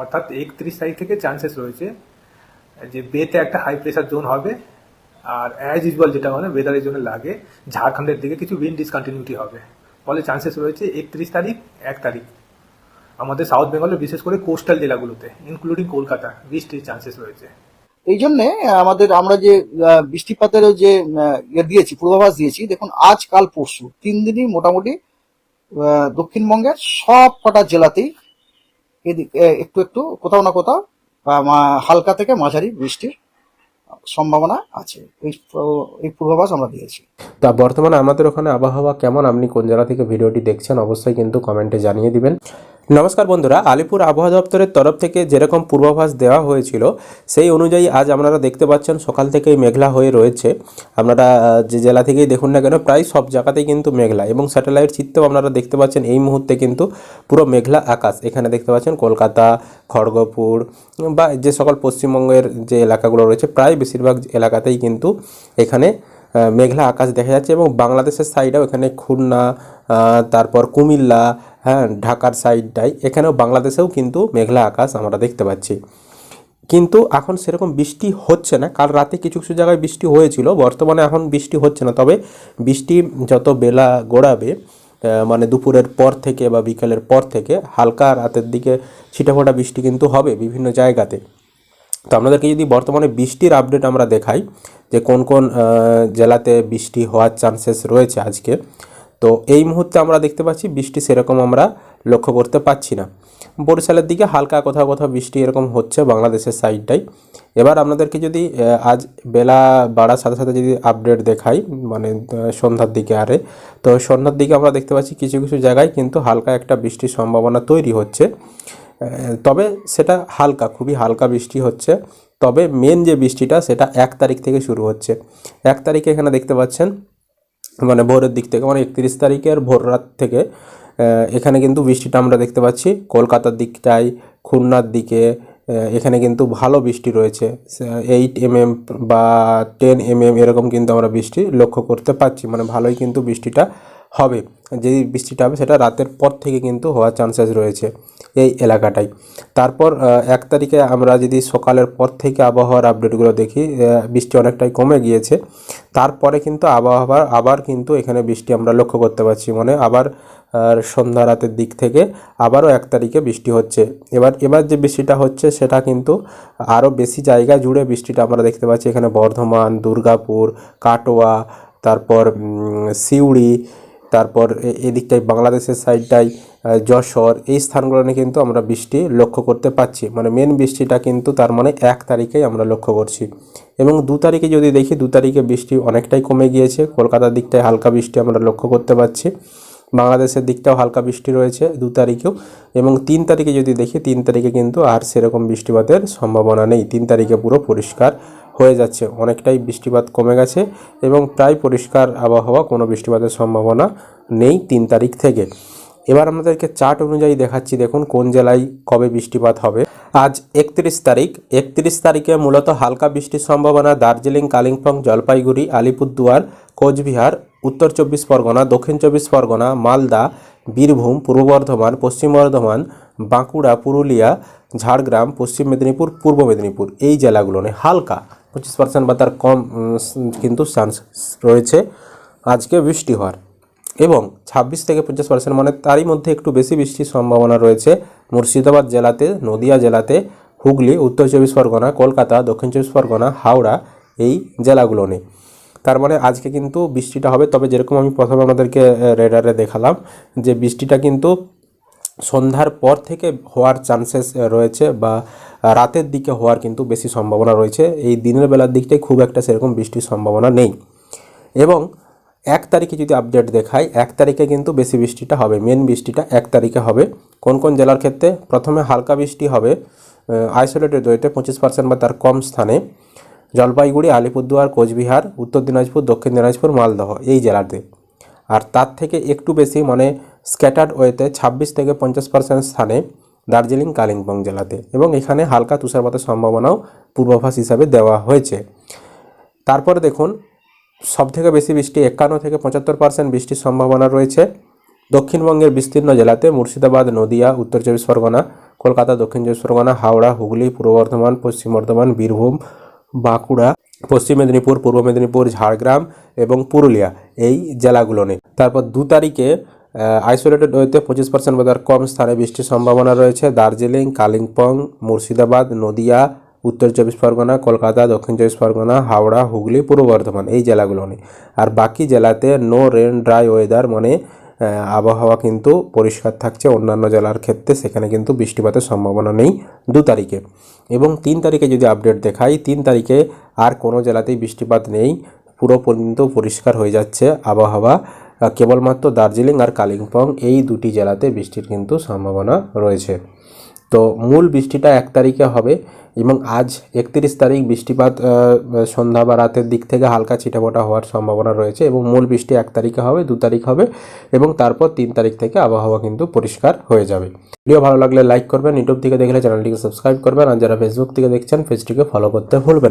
অর্থাৎ একত্রিশ তারিখ থেকে চান্সেস রয়েছে যে বেতে একটা হাই প্রেশার জোন হবে আর অ্যাজ ইউজুয়াল যেটা মানে ওয়েদারের জন্য লাগে, ঝাড়খণ্ডের দিকে কিছু উইন্ড ডিসকন্টিনিউটি হবে। ফলে চান্সেস রয়েছে একত্রিশ তারিখ, এক তারিখ। আমাদের সাউথ বেঙ্গলে বিশেষ করে কোস্টাল জেলাগুলোতে ইনক্লুডিং কলকাতা বৃষ্টির চান্সেস রয়েছে। এই জন্যে আমাদের আমরা যে বৃষ্টিপাতের যে ইয়ে দিয়েছি, পূর্বাভাস দিয়েছি, দেখুন, আজ, কাল, পরশু, তিন দিনই মোটামুটি দক্ষিণবঙ্গের সব কটা জেলাতেই এদিক- একটু একটু কোথাও না কোথাও হালকা থেকে মাঝারি বৃষ্টির সম্ভাবনা আছে। এই এই পূর্বাভাস আমরা দিয়েছি। তা বর্তমানে আমাদের ওখানে আবহাওয়া কেমন? আপনি কোন জেলা থেকে ভিডিওটি দেখছেন? অবশ্যই কিন্তু কমেন্টে জানিয়ে দিবেন। নমস্কার বন্ধুরা, আলিপুর আবহাওয়া দপ্তরের তরফ থেকে যেরকম পূর্বাভাস দেওয়া হয়েছিল, সেই অনুযায়ী আজ আপনারা দেখতে পাচ্ছেন সকাল থেকেই মেঘলা হয়ে রয়েছে। আপনারা যে জেলা থেকেই দেখুন না কেন, প্রায় সব জায়গাতেই কিন্তু মেঘলা এবং স্যাটেলাইট চিত্রেও আপনারা দেখতে পাচ্ছেন এই মুহূর্তে কিন্তু পুরো মেঘলা আকাশ। এখানে দেখতে পাচ্ছেন কলকাতা, খড়গপুর বা যে সকল পশ্চিমবঙ্গের যে এলাকাগুলো রয়েছে, প্রায় বেশিরভাগ এলাকাতেই কিন্তু এখানে মেঘলা আকাশ দেখা যাচ্ছে এবং বাংলাদেশের সাইডেও এখানে খুলনা তারপর কুমিল্লা হ্যাঁ ঢাকার সাইডটাই এখানেও বাংলাদেশেও কিন্তু মেঘলা আকাশ আমরা দেখতে পাচ্ছি। কিন্তু এখন সেরকম বৃষ্টি হচ্ছে না। কাল রাতে কিছু কিছু জায়গায় বৃষ্টি হয়েছিল। বর্তমানে এখন বৃষ্টি হচ্ছে না। তবে বৃষ্টি যত বেলা গড়াবে মানে দুপুরের পর থেকে বা বিকেলের পর থেকে হালকা রাতের দিকে ছিটাফোটা বৃষ্টি কিন্তু হবে বিভিন্ন জায়গাতে। তো আপনাদেরকে যদি বর্তমানে বৃষ্টির আপডেট আমরা দেখাই, যে কোন কোন জেলাতে বৃষ্টি হওয়ার চান্সেস রয়েছে আজকে তো এই মুহূর্তে আমরা দেখতে পাচ্ছি বৃষ্টি সেরকম আমরা লক্ষ্য করতে পাচ্ছি না। বরিশালের দিকে হালকা কোথাও কোথাও বৃষ্টি এরকম হচ্ছে বাংলাদেশের সাইডটাই এবার আপনাদেরকে যদি আজ বেলা বাড়ার সাথে সাথে যদি আপডেট দেখাই মানে সন্ধ্যার দিকে আরে, তো সন্ধ্যার দিকে আমরা দেখতে পাচ্ছি কিছু কিছু জায়গায় কিন্তু হালকা একটা বৃষ্টির সম্ভাবনা তৈরি হচ্ছে। তবে সেটা হালকা, খুবই হালকা বৃষ্টি হচ্ছে। তবে মেন যে বৃষ্টিটা সেটা এক তারিখ থেকে শুরু হচ্ছে। এক তারিখে এখানে দেখতে পাচ্ছেন মানে ভোরের দিক থেকে মানে একত্রিশ তারিখের ভোর রাত থেকে এখানে কিন্তু বৃষ্টিটা আমরা দেখতে পাচ্ছি। কলকাতার দিকটায়, খুলনার দিকে এখানে কিন্তু ভালো বৃষ্টি রয়েছে। এইট এম এম বা টেন এম এম এরকম কিন্তু আমরা বৃষ্টি লক্ষ্য করতে পারছি। মানে ভালোই কিন্তু বৃষ্টিটা হবে। যেই বৃষ্টিটা হবে সেটা রাতের পর থেকে কিন্তু হওয়ার চান্সেস রয়েছে এই এলাকাটায়। তারপর এক তারিখে আমরা যদি সকালের পর থেকে আবহাওয়ার আপডেটগুলো দেখি বৃষ্টি অনেকটাই কমে গিয়েছে। তারপরে কিন্তু আবহাওয়া আবার কিন্তু এখানে বৃষ্টি আমরা লক্ষ্য করতে পারছি মানে আবার, আর সন্ধ্যা রাতের দিক থেকে আবারও এক তারিখে বৃষ্টি হচ্ছে। এবার এবার যে বৃষ্টিটা হচ্ছে সেটা কিন্তু আরও বেশি জায়গা জুড়ে বৃষ্টিটা আমরা দেখতে পাচ্ছি। এখানে বর্ধমান, দুর্গাপুর, কাটোয়া, তারপর সিউড়ি তারপর এদিকটায় বাংলাদেশের সাইডটায় যশোর, এই স্থানগুলো নিয়ে কিন্তু আমরা বৃষ্টি লক্ষ্য করতে পাচ্ছি। মানে মেন বৃষ্টিটা কিন্তু তার মানে এক তারিখেই আমরা লক্ষ্য করছি। এবং দু তারিখে যদি দেখি, দু তারিখে বৃষ্টি অনেকটাই কমে গিয়েছে। কলকাতার দিকটায় হালকা বৃষ্টি আমরা লক্ষ্য করতে পারছি বাংলাদেশের দিকটাও হালকা বৃষ্টি রয়েছে দু তারিখেও। এবং তিন তারিখে যদি দেখি, তিন তারিখে কিন্তু আর সেরকম বৃষ্টিপাতের সম্ভাবনা নেই। তিন তারিখে পুরো পরিষ্কার। হয়ে যাচ্ছে। অনেকটাই বৃষ্টিপাত কমে গেছে এবং প্রায় পরিষ্কার আবহাওয়া, কোনো বৃষ্টিপাতের সম্ভাবনা নেই তিন তারিখ থেকে। এবার আমাদেরকে চার্ট অনুযায়ী দেখাচ্ছি, দেখুন কোন জেলায় কবে বৃষ্টিপাত হবে। আজ একত্রিশ তারিখ। একত্রিশ তারিখে মূলত হালকা বৃষ্টির সম্ভাবনা দার্জিলিং, কালিম্পং, জলপাইগুড়ি, আলিপুরদুয়ার, কোচবিহার, উত্তর চব্বিশ পরগনা, দক্ষিণ চব্বিশ পরগনা, মালদা, বীরভূম, পূর্ব বর্ধমান, পশ্চিম বর্ধমান, বাঁকুড়া, পুরুলিয়া, ঝাড়গ্রাম, পশ্চিম মেদিনীপুর, পূর্ব মেদিনীপুর। এই জেলাগুলো হালকা। পঁচিশ পার্সেন্ট বা তার কম কিন্তু চান্স রয়েছে। আজকে বৃষ্টি হওয়ার। এবং ছাব্বিশ থেকে পঞ্চাশ পার্সেন্ট মানে তারই মধ্যে একটু বেশি বৃষ্টির সম্ভাবনা রয়েছে মুর্শিদাবাদ জেলাতে, নদিয়া জেলাতে, হুগলি, উত্তর চব্বিশ পরগনা, কলকাতা, দক্ষিণ চব্বিশ পরগনা, হাওড়া এই জেলাগুলো নেই তার মানে আজকে কিন্তু বৃষ্টিটা হবে। তবে যেরকম আমি প্রথমে আমাদেরকে রেডারে দেখালাম যে বৃষ্টিটা কিন্তু সন্ধ্যার পর থেকে হওয়ার চান্সেস রয়েছে বা রাতের দিকে হওয়ার কিন্তু বেশি সম্ভাবনা রয়েছে। এই দিনের বেলার দিকটাই খুব একটা সেরকম বৃষ্টির সম্ভাবনা নেই। এবং এক তারিখে যদি আপডেট দেখাই, এক তারিখে কিন্তু বেশি বৃষ্টিটা হবে। মেন বৃষ্টিটা এক তারিখে হবে। কোন কোন জেলার ক্ষেত্রে? প্রথমে হালকা বৃষ্টি হবে আইসোলেটেড ওয়েতে পঁচিশ পার্সেন্ট বা তার কম স্থানে। জলপাইগুড়ি, আলিপুরদুয়ার, কোচবিহার, উত্তর দিনাজপুর, দক্ষিণ দিনাজপুর, মালদহ এই জেলাতে। আর তার থেকে একটু বেশি মানে স্ক্যাটার্ড ওয়েতে ছাব্বিশ থেকে পঞ্চাশ পার্সেন্ট স্থানে দার্জিলিং, কালিম্পং জেলাতে এবং এখানে হালকা তুষারপাতের সম্ভাবনাও পূর্বাভাস হিসাবে দেওয়া হয়েছে। তারপরে দেখুন, সবথেকে বেশি বৃষ্টি একান্ন থেকে পঁচাত্তর পার্সেন্ট বৃষ্টির সম্ভাবনা রয়েছে। দক্ষিণবঙ্গের বিস্তীর্ণ জেলাতে মুর্শিদাবাদ, নদিয়া, উত্তর চব্বিশ পরগনা, কলকাতা, দক্ষিণ চব্বিশ পরগনা, হাওড়া, হুগলি, পূর্ব বর্ধমান, পশ্চিম বর্ধমান, বীরভূম, বাঁকুড়া, পশ্চিম মেদিনীপুর, পূর্ব মেদিনীপুর, ঝাড়গ্রাম এবং পুরুলিয়া এই জেলাগুলো নেই। তারপর দু তারিখে আইসোলেটেড ওয়েতে পঁচিশ পার্সেন্ট বোধ কম স্থানে বৃষ্টির সম্ভাবনা রয়েছে। দার্জিলিং, কালিম্পং, মুর্শিদাবাদ, নদিয়া, উত্তর চব্বিশ পরগনা, কলকাতা, দক্ষিণ চব্বিশ পরগনা, হাওড়া, হুগলি, পূর্ব বর্ধমান, এই জেলাগুলো নেই। আর বাকি জেলাতে নো রেন ড্রাই ওয়েদার মানে আবহাওয়া কিন্তু পরিষ্কার থাকছে অন্যান্য জেলার ক্ষেত্রে, সেখানে কিন্তু বৃষ্টিপাতের সম্ভাবনা নেই দু তারিখে। এবং তিন তারিখে যদি আপডেট দেখাই, তিন তারিখে আর কোনো জেলাতেই বৃষ্টিপাত নেই। পুরো পর্যন্ত পরিষ্কার হয়ে যাচ্ছে আবহাওয়া। কেবলমাত্র দার্জিলিং আর কালিম্পং এই দুটি জেলাতে বৃষ্টির কিন্তু সম্ভাবনা রয়েছে তো মূল বৃষ্টিটা এক তারিখে হবে এবং আজ একত্রিশ তারিখ বৃষ্টিপাত সন্ধ্যা বা রাতের দিক থেকে হালকা ছিটাফোটা হওয়ার সম্ভাবনা রয়েছে এবং মূল বৃষ্টি এক তারিখে হবে, দু তারিখ হবে এবং তারপর তিন তারিখ থেকে আবহাওয়া কিন্তু পরিষ্কার হয়ে যাবে ভিডিও ভালো লাগলে লাইক করবেন, ইউটিউব থেকে দেখলে চ্যানেলটিকে সাবস্ক্রাইব করবেন আর যারা ফেসবুক থেকে দেখছেন, পেজটিকে ফলো করতে ভুলবেন।